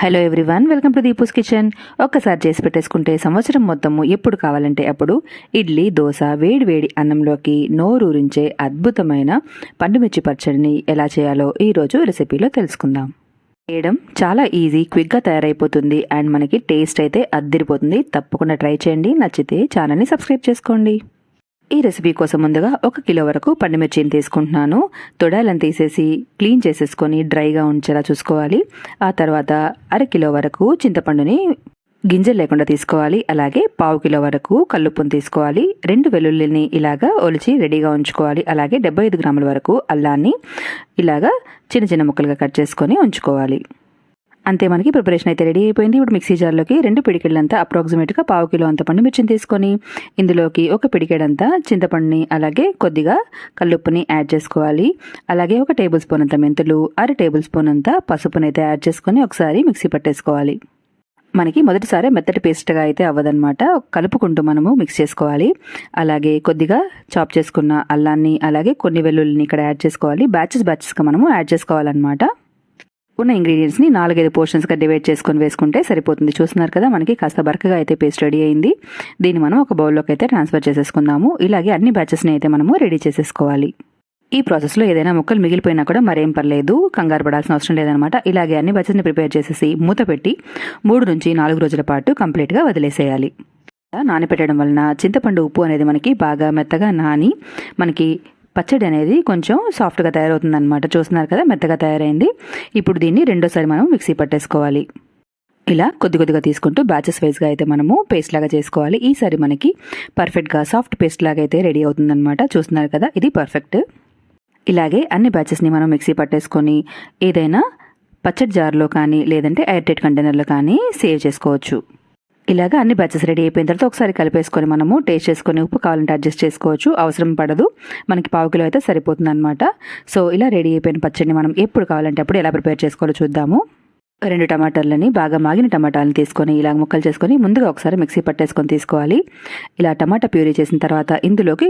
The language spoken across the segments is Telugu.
Hello everyone welcome to Deepu's kitchen ఒక్కసారి చేసి పెట్టేసుకుంటే సంవత్సరం మొత్తము ఎప్పుడు కావాలంటే అప్పుడు ఇడ్లీ దోశ వేడి వేడి అన్నంలోకి నోరూరించే అద్భుతమైన పండుమిర్చి పచ్చడిని ఎలా చేయాలో ఈరోజు రెసిపీలో తెలుసుకుందాం. చేయడం చాలా ఈజీ క్విక్గా తయారైపోతుంది అండ్ మనకి టేస్ట్ అయితే అద్దిరిపోతుంది. తప్పకుండా ట్రై చేయండి. నచ్చితే ఛానల్ని సబ్స్క్రైబ్ చేసుకోండి. ఈ రెసిపీ కోసం ముందుగా ఒక కిలో వరకు పండుమిర్చిని తీసుకుంటున్నాను. తొడాలను తీసేసి క్లీన్ చేసేసుకొని డ్రైగా ఉంచేలా చూసుకోవాలి. ఆ తర్వాత అర కిలో వరకు చింతపండుని గింజలు లేకుండా తీసుకోవాలి. అలాగే పావు కిలో వరకు కల్లుప్పును తీసుకోవాలి. రెండు వెల్లుల్లిని ఇలాగా ఒలిచి రెడీగా ఉంచుకోవాలి. అలాగే డెబ్బై ఐదు గ్రాముల వరకు అల్లాన్ని ఇలాగా చిన్న చిన్న ముక్కలుగా కట్ చేసుకొని ఉంచుకోవాలి. అంతే మనకి ప్రిపరేషన్ అయితే రెడీ అయిపోయింది. ఇప్పుడు మిక్సీ జార్లోకి రెండు పిడికెళ్ళంతా అప్రాక్సిమేట్గా పావు కిలో అంత పండు మిర్చిని తీసుకొని ఇందులోకి ఒక పిడికెడంతా చింతపండుని అలాగే కొద్దిగా కల్లుప్పుని యాడ్ చేసుకోవాలి. అలాగే ఒక టేబుల్ స్పూన్ అంత మెంతులు అర టేబుల్ స్పూన్ అంత పసుపుని అయితే యాడ్ చేసుకొని ఒకసారి మిక్సీ పట్టేసుకోవాలి. మనకి మొదటిసారి మెత్తటి పేస్ట్గా అయితే అవ్వదన్నమాట. కలుపుకుంటూ మనము మిక్స్ చేసుకోవాలి. అలాగే కొద్దిగా చాప్ చేసుకున్న అల్లాన్ని అలాగే కొన్ని వెల్లుల్లిని ఇక్కడ యాడ్ చేసుకోవాలి. బ్యాచెస్ బ్యాచెస్గా మనము యాడ్ చేసుకోవాలన్నమాట. ఉన్న ఇంగ్రీడియంట్స్ని నాలుగైదు పోర్షన్స్గా డివైడ్ చేసుకొని వేసుకుంటే సరిపోతుంది. చూస్తున్నారు కదా మనకి కాస్త బరకగా అయితే పేస్ట్ రెడీ అయింది. దీన్ని మనం ఒక బౌల్లోకి అయితే ట్రాన్స్ఫర్ చేసేసుకుందాము. ఇలాగే అన్ని బ్యాచెస్ని అయితే మనము రెడీ చేసేసుకోవాలి. ఈ ప్రాసెస్లో ఏదైనా ముక్కలు మిగిలిపోయినా కూడా మరేం పర్లేదు కంగారు పడాల్సిన అవసరం లేదనమాట. ఇలాగే అన్ని బ్యాచెస్ని ప్రిపేర్ చేసేసి మూత పెట్టి మూడు నుంచి నాలుగు రోజుల పాటు కంప్లీట్గా వదిలేసేయాలి. నానపెట్టడం వలన చింతపండు ఉప్పు అనేది మనకి బాగా మెత్తగా నాని మనకి పచ్చడి అనేది కొంచెం సాఫ్ట్గా తయారవుతుందన్నమాట. చూస్తున్నారు కదా మెత్తగా తయారైంది. ఇప్పుడు దీన్ని రెండోసారి మనం మిక్సీ పట్టేసుకోవాలి. ఇలా కొద్ది కొద్దిగా తీసుకుంటూ బ్యాచెస్ వైజ్గా అయితే మనము పేస్ట్ లాగా చేసుకోవాలి. ఈసారి మనకి పర్ఫెక్ట్గా సాఫ్ట్ పేస్ట్ లాగా అయితే రెడీ అవుతుందన్నమాట. చూస్తున్నారు కదా ఇది పర్ఫెక్ట్. ఇలాగే అన్ని బ్యాచెస్ని మనం మిక్సీ పట్టేసుకొని ఏదైనా పచ్చడి జార్లో కానీ లేదంటే ఎయిర్టైట్ కంటైనర్లో కానీ సేవ్ చేసుకోవచ్చు. ఇలాగ అన్ని బ్యాచెస్ రెడీ అయిపోయిన తర్వాత ఒకసారి కలిపేసుకొని మనము టేస్ట్ చేసుకొని ఉప్పు కావాలంటే అడ్జస్ట్ చేసుకోవచ్చు. అవసరం పడదు. మనకి పావు కిలో అయితే సరిపోతుంది అనమాట సో ఇలా రెడీ అయిపోయిన పచ్చడిని మనం ఎప్పుడు కావాలంటే అప్పుడు ఎలా ప్రిపేర్ చేసుకోవాలో చూద్దాము. రెండు టమాటాలని బాగా మాగిన టమాటాలను తీసుకొని ఇలా ముక్కలు చేసుకొని ముందుగా ఒకసారి మిక్సీ పట్టేసుకొని తీసుకోవాలి. ఇలా టమాటా ప్యూరీ చేసిన తర్వాత ఇందులోకి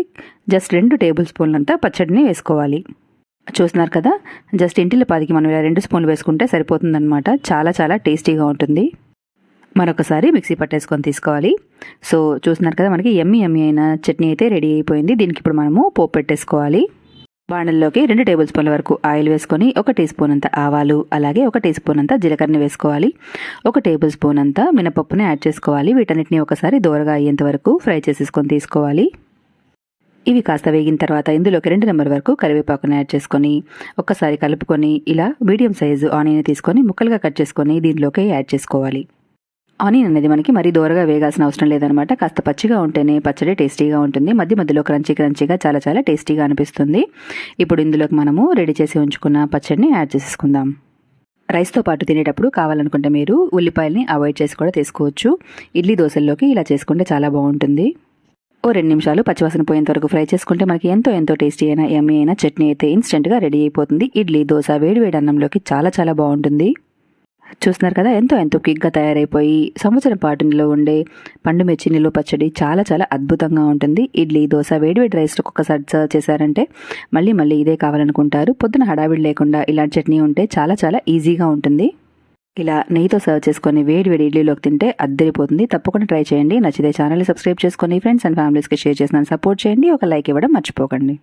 జస్ట్ రెండు టేబుల్ స్పూన్లంతా పచ్చడిని వేసుకోవాలి. చూస్తున్నారు కదా? జస్ట్ ఇంటిలో పాదికి మనం ఇలా రెండు స్పూన్లు వేసుకుంటే సరిపోతుందన్నమాట. చాలా చాలా టేస్టీగా ఉంటుంది. మరొకసారి మిక్సీ పట్టేసుకొని తీసుకోవాలి. సో చూస్తున్నారు కదా మనకి ఎమ్మి ఎమ్మి అయిన చట్నీ అయితే రెడీ అయిపోయింది. దీనికి ఇప్పుడు మనము పోపు పెట్టేసుకోవాలి. బాణల్లోకి రెండు టేబుల్ స్పూన్ల వరకు ఆయిల్ వేసుకొని ఒక టీ స్పూన్ అంత ఆవాలు అలాగే ఒక టీ స్పూన్ అంత జీలకర్రని వేసుకోవాలి. ఒక టేబుల్ స్పూన్ అంత మినపప్పుని యాడ్ చేసుకోవాలి. వీటన్నిటిని ఒకసారి దూరగా అయ్యేంత వరకు ఫ్రై చేసేసుకొని తీసుకోవాలి. ఇవి కాస్త వేగిన తర్వాత ఇందులోకి రెండు నెంబర్ వరకు కరివేపాకుని యాడ్ చేసుకొని ఒక్కసారి కలుపుకొని ఇలా మీడియం సైజు ఆనియన్ తీసుకొని ముక్కలుగా కట్ చేసుకొని దీనిలోకి యాడ్ చేసుకోవాలి. ఆనియన్ అనేది మనకి మరీ దూరగా వేగాల్సిన అవసరం లేదనమాట కాస్త పచ్చిగా ఉంటేనే పచ్చడి టేస్టీగా ఉంటుంది. మధ్య మధ్యలో క్రంచీ క్రంచీగా చాలా చాలా టేస్టీగా అనిపిస్తుంది. ఇప్పుడు ఇందులోకి మనము రెడీ చేసి ఉంచుకున్న పచ్చడిని యాడ్ చేసేసుకుందాం. రైస్తో పాటు తినేటప్పుడు కావాలనుకుంటే మీరు ఉల్లిపాయల్ని అవాయిడ్ చేసి కూడా తీసుకోవచ్చు. ఇడ్లీ దోశల్లోకి ఇలా చేసుకుంటే చాలా బాగుంటుంది. ఓ రెండు నిమిషాలు పచ్చివాసన పోయేంత వరకు ఫ్రై చేసుకుంటే మనకి ఎంతో ఎంతో టేస్టీ అయినా ఎమ్మీ అయినా చట్నీ అయితే ఇన్స్టెంట్గా రెడీ అయిపోతుంది. ఇడ్లీ దోశ వేడివేడి అన్నంలోకి చాలా చాలా బాగుంటుంది. చూస్తున్నారు కదా ఎంతో ఎంతో క్విక్గా తయారైపోయి సంవత్సరం పాటులో ఉండే పండు మిర్చి నిలువ పచ్చడి చాలా చాలా అద్భుతంగా ఉంటుంది. ఇడ్లీ దోశ వేడివేడి రైస్లో ఒక్కసారి సర్వ్ చేశారంటే మళ్ళీ మళ్ళీ ఇదే కావాలనుకుంటారు. పొద్దున హడావిడి లేకుండా ఇలాంటి చట్నీ ఉంటే చాలా చాలా ఈజీగా ఉంటుంది. ఇలా నెయ్యితో సర్వ్ చేసుకొని వేడి వేడి ఇడ్లీలోకి తింటే అద్దరిపోతుంది. తప్పకుండా ట్రై చేయండి. నచ్చితే ఛానల్ని సబ్స్క్రైబ్ చేసుకొని ఫ్రెండ్స్ అండ్ ఫ్యామిలీస్కి షేర్ చేసిన సపోర్ట్ చేయండి. ఒక లైక్ ఇవ్వడం మర్చిపోకండి.